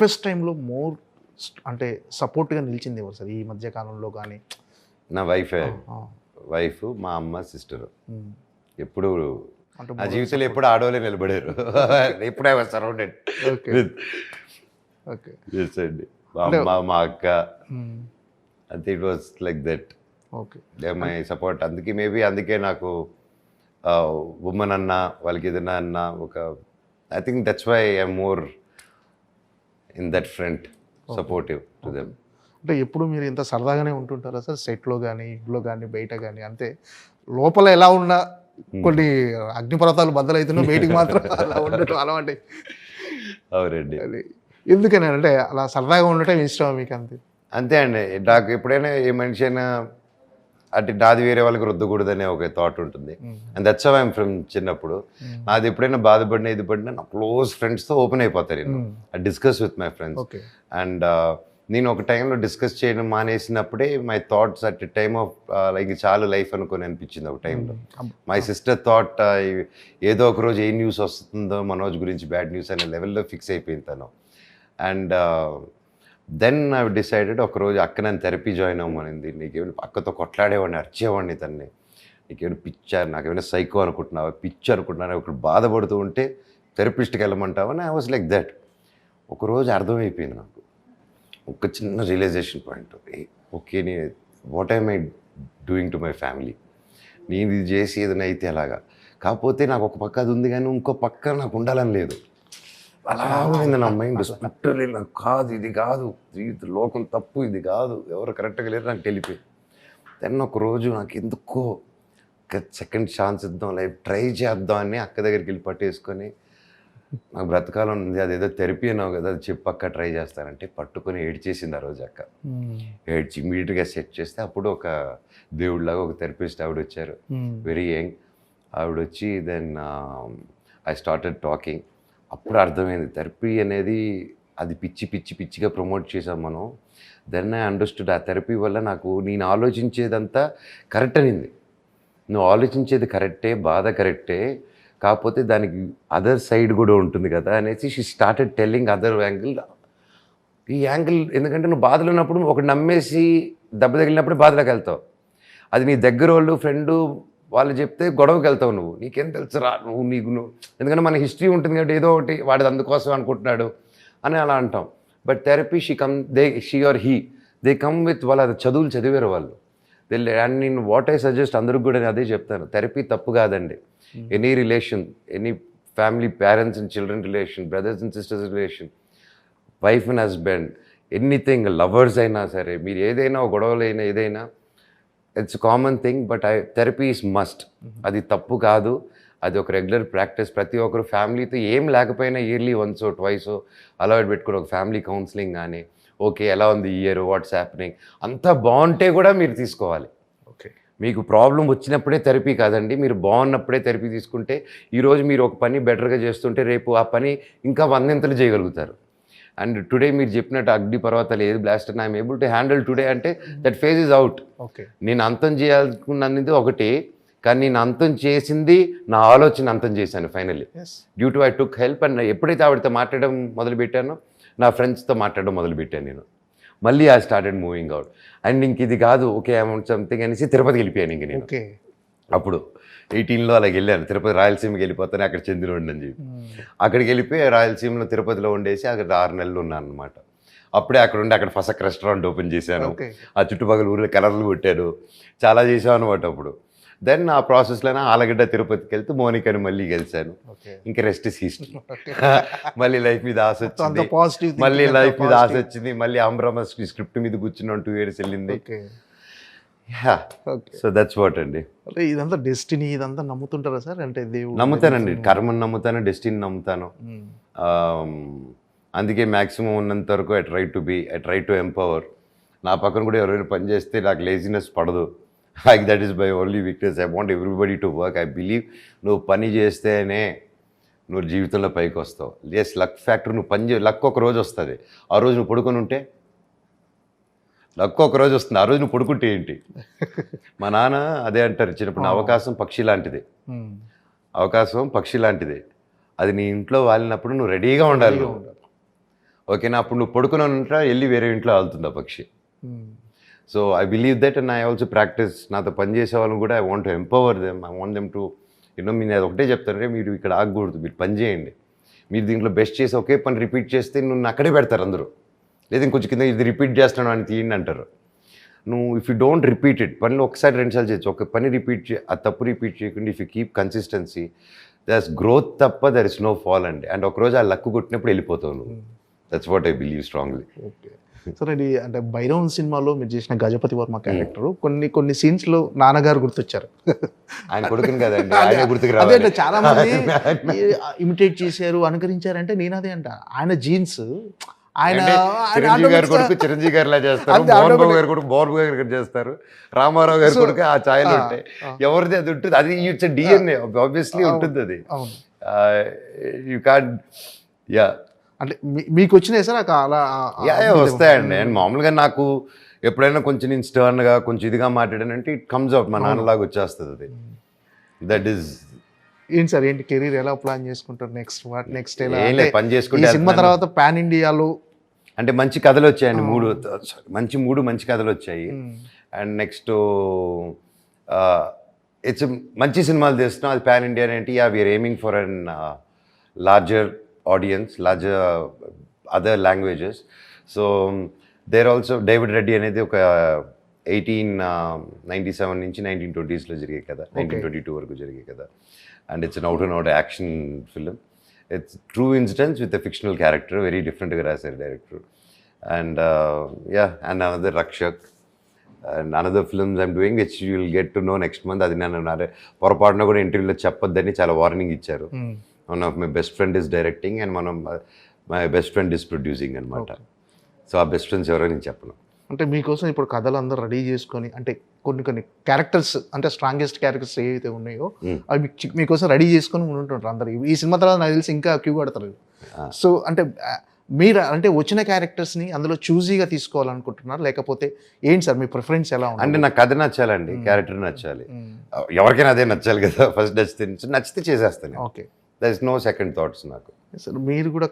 First టైంలో more అంటే సపోర్ట్గా నిలిచింది ఎవరు సార్? ఈ మధ్య కాలంలో కానీ? నా వైఫే. వైఫ్ మా అమ్మ సిస్టర్. ఎప్పుడు నా జీవితంలో ఎప్పుడు ఆడవాళ్ళే నిలబడారు. ఎప్పుడే సరౌండెడ్ ఓకే అండి. మా అమ్మ మా అక్క. అంతే it was like that okay my support అందుకే మేబీ అందుకే నాకు ఉమెన్ అన్న వాళ్ళకి ఏదైనా అన్న ఒక I think that's why I'm more in that front supportive to them అంటే ఎప్పుడు మీరు ఇంత సరదాగానే ఉంటుంటారా సార్? సెట్లో కానీ ఇంట్లో కానీ బయట కానీ అంతే లోపల ఎలా ఉన్నా కొన్ని అగ్నిపర్వతాలు బద్దలవుతున్నా బయటికి మాత్రం అలా ఉండటం అలవాటే. అవునండి. అది ఎందుకని అంటే అలా సరదాగా ఉండటం ఇష్టం మీకు అంతే అంతే అండి. నాకు ఎప్పుడైనా ఏ మనిషి అయినా అంటే నాది వేరే వాళ్ళకి రుద్దకూడదనే ఒక థాట్ ఉంటుంది. అండ్ దట్స్ ఐమ్ ఫ్రమ్ చిన్నప్పుడు. నాది ఎప్పుడైనా బాధపడినా ఇది పడినా నా క్లోజ్ ఫ్రెండ్స్తో ఓపెన్ అయిపోతారు నేను. I discuss with my friends and నేను ఒక టైంలో డిస్కస్ చేయడం మానేసినప్పుడే my thoughts at time of like చాలు లైఫ్ అనుకుని అనిపించింది ఒక టైంలో. మై సిస్టర్ థాట్ ఏదో ఒక రోజు ఏ న్యూస్ వస్తుందో మనోజ్ గురించి బ్యాడ్ న్యూస్ అనే లెవెల్లో ఫిక్స్ అయిపోయింది తను. అండ్ దెన్ ఐ డిసైడెడ్ ఒక రోజు అక్క నేను థెరపీ జాయిన్ అవ్వమనింది. నీకేమైనా అక్కతో కొట్లాడేవాడిని అరిచేవాడిని తన్ని. నీకేమైనా పిచ్చారు నాకేమైనా సైకో అనుకుంటున్నావా? పిచ్చి అనుకుంటున్నాను ఒకటి బాధపడుతూ ఉంటే థెరపిస్ట్కి వెళ్ళమంటావని ఐ వాజ్ లైక్ దట్ ఒకరోజు అర్థమైపోయింది నాకు. ఒక చిన్న రియలైజేషన్ పాయింట్ ఓకే నీ what I my doing to my family నేను ఇది చేసి ఏదైనా అయితే అలాగా కాకపోతే నాకు ఒక పక్క అది ఉంది కానీ ఇంకో పక్క నాకు ఉండాలని లేదు. అలా ఉంది నా మైండ్. స్పిట్టలే నాకు కాదు ఇది కాదు. జీవిత లోకం తప్పు ఇది కాదు. ఎవరు కరెక్ట్గా లేరు నాకు తెలిపోయింది దెన్ ఒక రోజు నాకు ఎందుకో సెకండ్ ఛాన్స్ ఇద్దాం లైఫ్ ట్రై చేద్దాం అని అక్క దగ్గరికి వెళ్ళి పట్టేసుకొని నాకు బ్రతకాలం ఉంది అదేదో థెరపీ అన్నావు కదా అది చెప్పక్క ట్రై చేస్తానంటే పట్టుకొని ఏడ్చేసింది ఆ రోజు అక్క. ఏడ్చి ఇమీడియట్గా సెట్ చేస్తే అప్పుడు ఒక దేవుడిలాగా ఒక థెరపిస్ట్ ఆవిడ వచ్చారు వెరీ యంగ్ ఆవిడ వచ్చి దెన్ ఐ స్టార్టెడ్ టాకింగ్ అప్పుడు అర్థమైంది. థెరపీ అనేది అది పిచ్చి పిచ్చి పిచ్చిగా ప్రమోట్ చేసాం మనం. దెన్ ఐ అండర్స్టూడ్ ఆ థెరపీ వల్ల నాకు నేను ఆలోచించేదంతా కరెక్ట్ అనింది. నువ్వు ఆలోచించేది కరెక్టే బాధ కరెక్టే కాకపోతే దానికి అదర్ సైడ్ కూడా ఉంటుంది కదా అనేసి she started telling other angle. ఈ యాంగిల్ ఎందుకంటే నువ్వు బాధలు ఉన్నప్పుడు ఒకటి నమ్మేసి దెబ్బ తగిలినప్పుడు బాధలోకి వెళ్తావు. అది నీ దగ్గర వాళ్ళు ఫ్రెండు వాళ్ళు చెప్తే గొడవకి వెళ్తావు నువ్వు. నీకేం తెలుసురా నువ్వు నీకు నువ్వు. ఎందుకంటే మన హిస్టరీ ఉంటుంది కాబట్టి ఏదో ఒకటి వాడి అందుకోసం అనుకుంటున్నాడు అని అలా అంటాం. But therapy she come they she are he they come with వాళ్ళ చదువులు చదివారు వాళ్ళు. దే అండ్ నేను వాట్ ఐ సజెస్ట్ అందరికి కూడా నేను అదే చెప్తాను. థెరపీ తప్పు కాదండి. Any relation any family parents and children relation brothers and sisters relation wife and husband anything lovers అయినా సరే మీరు ఏదైనా ఒక గొడవలు అయినా ఏదైనా it's common thing but I therapy is must అది తప్పు కాదు. అది ఒక రెగ్యులర్ ప్రాక్టీస్ ప్రతి ఒక్కరు ఫ్యామిలీతో ఏం లేకపోయినా ఇయర్లీ వన్స్ ట్వైస్ అలవాటు పెట్టుకుని ఒక ఫ్యామిలీ కౌన్సిలింగ్ కానీ ఓకే ఎలా ఉంది ఇయర్ వాట్స్ హ్యాపెనింగ్ అంతా బాగుంటే కూడా మీరు తీసుకోవాలి. ఓకే మీకు ప్రాబ్లం వచ్చినప్పుడే థెరపీ కాదండి. మీరు బాగున్నప్పుడే థెరపీ తీసుకుంటే ఈరోజు మీరు ఒక పని బెటర్గా చేస్తుంటే రేపు ఆ పని ఇంకా వందింతలు చేయగలుగుతారు. అండ్ టుడే మీరు చెప్పినట్టు అగ్ని పర్వతాలు ఏది బ్లాస్ట్ అని I'm able to handle today అంటే that phase is out okay నేను అంతం చేయాలనుకున్నది ఒకటి కానీ నేను అంతం చేసింది నా ఆలోచన అంతం చేశాను finally due to I took help and ఎప్పుడైతే ఆవిడతో మాట్లాడడం మొదలుపెట్టానో నా ఫ్రెండ్స్తో మాట్లాడడం మొదలుపెట్టాను నేను. మళ్ళీ I started moving out and ఇంక ఇది కాదు ఓకే అమౌంట్ సంథింగ్ అనేసి తిరుపతికి వెళ్ళిపోయాను ఇంక నేను. అప్పుడు. ఎయిటీన్లో అలాగ వెళ్ళాను. తిరుపతి రాయలసీమకి వెళ్ళిపోతాను అక్కడ చెందిన అని చెప్పి. అక్కడికి వెళ్ళిపోయి రాయలసీమలో తిరుపతిలో ఉండేసి అక్కడ ఆరు నెలలు ఉన్నాను అనమాట అప్పుడే అక్కడ ఉండి అక్కడ ఫసక్ రెస్టారెంట్ ఓపెన్ చేశాను. ఆ చుట్టుపక్కల ఊరిలో కలర్లు కొట్టాడు చాలా చేసాం అనమాట అప్పుడు. దెన్ ఆ ప్రాసెస్లోనే ఆలగడ్డ తిరుపతికి వెళ్తే మోనికని మళ్ళీ గెలిచాను ఇంకా రెస్ట్ ఇస్ హిస్టరీ మళ్ళీ లైఫ్ మీద ఆశ వచ్చింది. పాజిటివ్ మళ్ళీ లైఫ్ మీద ఆశ వచ్చింది. మళ్ళీ ఆంధ్రమ స్క్రిప్ట్ మీద కూర్చున్నాం. టూ ఇయర్స్ వెళ్ళింది. సో దట్స్ వాట్ అండి. అంటే ఇదంతా డెస్టినీ ఇదంతా నమ్ముతుంటారా సార్? అంటే దేవుడు నమ్ముతానండి. కర్మను నమ్ముతాను డెస్టినీ నమ్ముతాను. మ్మ్. Um, అందుకే మ్యాక్సిమం ఉన్నంత వరకు I try to be I try to empower నా పక్కన కూడా ఎవరైనా పని చేస్తే నాకు లేజినెస్ పడదు. Like that is my only weakness I want everybody to work I believe నువ్వు పని చేస్తేనే నువ్వు జీవితంలో పైకి వస్తావు. ఎస్ లక్ ఫ్యాక్టర్ నువ్వు పని లక్ ఒక రోజు వస్తుంది. ఆ రోజు నువ్వు పడుకొని ఉంటే లక్ ఒక రోజు వస్తుంది. ఆ రోజు నువ్వు పడుకుంటే ఏంటి? మా నాన్న అదే అంటారు చిన్నప్పుడు అవకాశం పక్షి లాంటిది. అవకాశం పక్షి లాంటిది. అది నీ ఇంట్లో వాలినప్పుడు నువ్వు రెడీగా ఉండాలి. ఓకేనా అప్పుడు నువ్వు పడుకుని ఉంటా వెళ్ళి వేరే ఇంట్లో ఆలుతుంది ఆ పక్షి. So I believe that and I also practice నాతో పని చేసే వాళ్ళని కూడా I want to empower them I want them to you know మీరు అది ఒకటే చెప్తానంటే మీరు ఇక్కడ ఆగకూడదు. మీరు పని చేయండి. మీరు దీంట్లో బెస్ట్ చేసి ఒకే పని రిపీట్ చేస్తే నువ్వు అక్కడే పెడతారు అందరూ. లేదా ఇంకొంచెం కింద ఇది రిపీట్ చేస్తున్నాను అని తీయండి అంటారు. నువ్వు if you don't repeat it పనిలో ఒకసారి రెండుసార్లు చేయొచ్చు. ఒక పని రిపీట్ చే ఆ తప్పు రిపీట్ చేయకుండా if you keep consistency that's growth తప్ప దర్ ఇస్ నో ఫాల్ అండి. అండ్ ఒకరోజు ఆ లక్కు కొట్టినప్పుడు వెళ్ళిపోతావు నువ్వు. That's what I believe strongly okay సరే ఇది అంటే భైరవన్ సినిమాలో మీరు చేసిన గజపతి వర్మ క్యారెక్టర్ కొన్ని కొన్ని సీన్స్లో నాన్నగారు గుర్తొచ్చారు. ఆయన కొడుకుని కదండి ఆయన గుర్తుకు అదే చాలా మంది ఇమిటేట్ చేశారు అనుకరించారంటే నేను అదే అంట. ఆయన జీన్స్ ఆయన చిరంజీవి గారి కొడుకు చిరంజీవి గారు ఇలా చేస్తారు. మోహన్ బాబు గారి కొడుకు మోహన్ బాబు గారు చేస్తారు. రామారావు గారి కొడుకు ఆ ఛాయలు ఉంటాయి. ఎవరిది అది ఉంటుంది? అది ఇట్స్ డిఎన్ఏ ఆబ్వియస్లీ. ఉంటుంది అది. యూ కాన్ యా అంటే మీకు వచ్చినాయి సార్? అలా వస్తాయండి. అండ్ మామూలుగా నాకు ఎప్పుడైనా కొంచెం నేను స్టర్న్గా కొంచెం ఇదిగా మాట్లాడానంటే ఇట్ కమ్స్ అవుట్ మా నాన్నలాగా వచ్చేస్తుంది అది. దట్ ఈస్ ఏంటి సార్? ఏంటి కెరీర్ ఎలా ప్లాన్ చేసుకుంటారు నెక్స్ట్? వాట్ నెక్స్ట్ ఎలా? పని చేసుకుంటే సినిమా. తర్వాత పాన్ ఇండియాలో అంటే మంచి కథలు వచ్చాయండి మూడు మంచి మూడు మంచి కథలు వచ్చాయి. అండ్ నెక్స్ట్ ఇట్స్ మంచి సినిమాలు తీస్తున్నాం. అది పాన్ ఇండియా ఏంటి? Yeah we're aiming for an larger audience larger other languages so there also David Reddy అనేది ఒక ఎయిటీన్ నైంటీ సెవెన్ నుంచి నైన్టీన్ ట్వంటీస్లో జరిగే కదా నైన్టీన్ ట్వంటీ టూ వరకు జరిగే కదా and it's out and out action film it's true incidents with a fictional character very డిఫరెంట్గా రాశారు director and yeah and another Rakshak and another films I'm doing which you will get to know next month అది నేను పొరపాటున కూడా ఇంటర్వ్యూలో చెప్పొద్దని చాలా warning ఇచ్చారు. One of my best friend is directing and మనం my best friend is producing అనమాట సో ఆ బెస్ట్ ఫ్రెండ్స్ ఎవరో నేను చెప్పను. అంటే మీకోసం ఇప్పుడు కథలు అందరూ రెడీ చేసుకొని అంటే కొన్ని కొన్ని క్యారెక్టర్స్ అంటే స్ట్రాంగెస్ట్ క్యారెక్టర్స్ ఏవైతే ఉన్నాయో. అవి మీకోసం రెడీ చేసుకొని ఉంటుంటారు అందరు. ఈ సినిమా తర్వాత నాకు తెలిసి ఇంకా క్యూ కడతారు. Ah. సో అంటే మీరు అంటే వచ్చిన క్యారెక్టర్స్ని అందులో చూజీగా తీసుకోవాలనుకుంటున్నారు? లేకపోతే ఏంటి సార్ మీ ప్రిఫరెన్స్ ఎలా అంటే ఉంటుంది నాకు కథ నచ్చాలండి క్యారెక్టర్ నచ్చాలి. ఎవరికైనా అదే నచ్చాలి కదా ఫస్ట్ నచ్చితే నచ్చితే చేసేస్తాను okay. There is no second thoughts నాకు. సార్ మీరు కూడా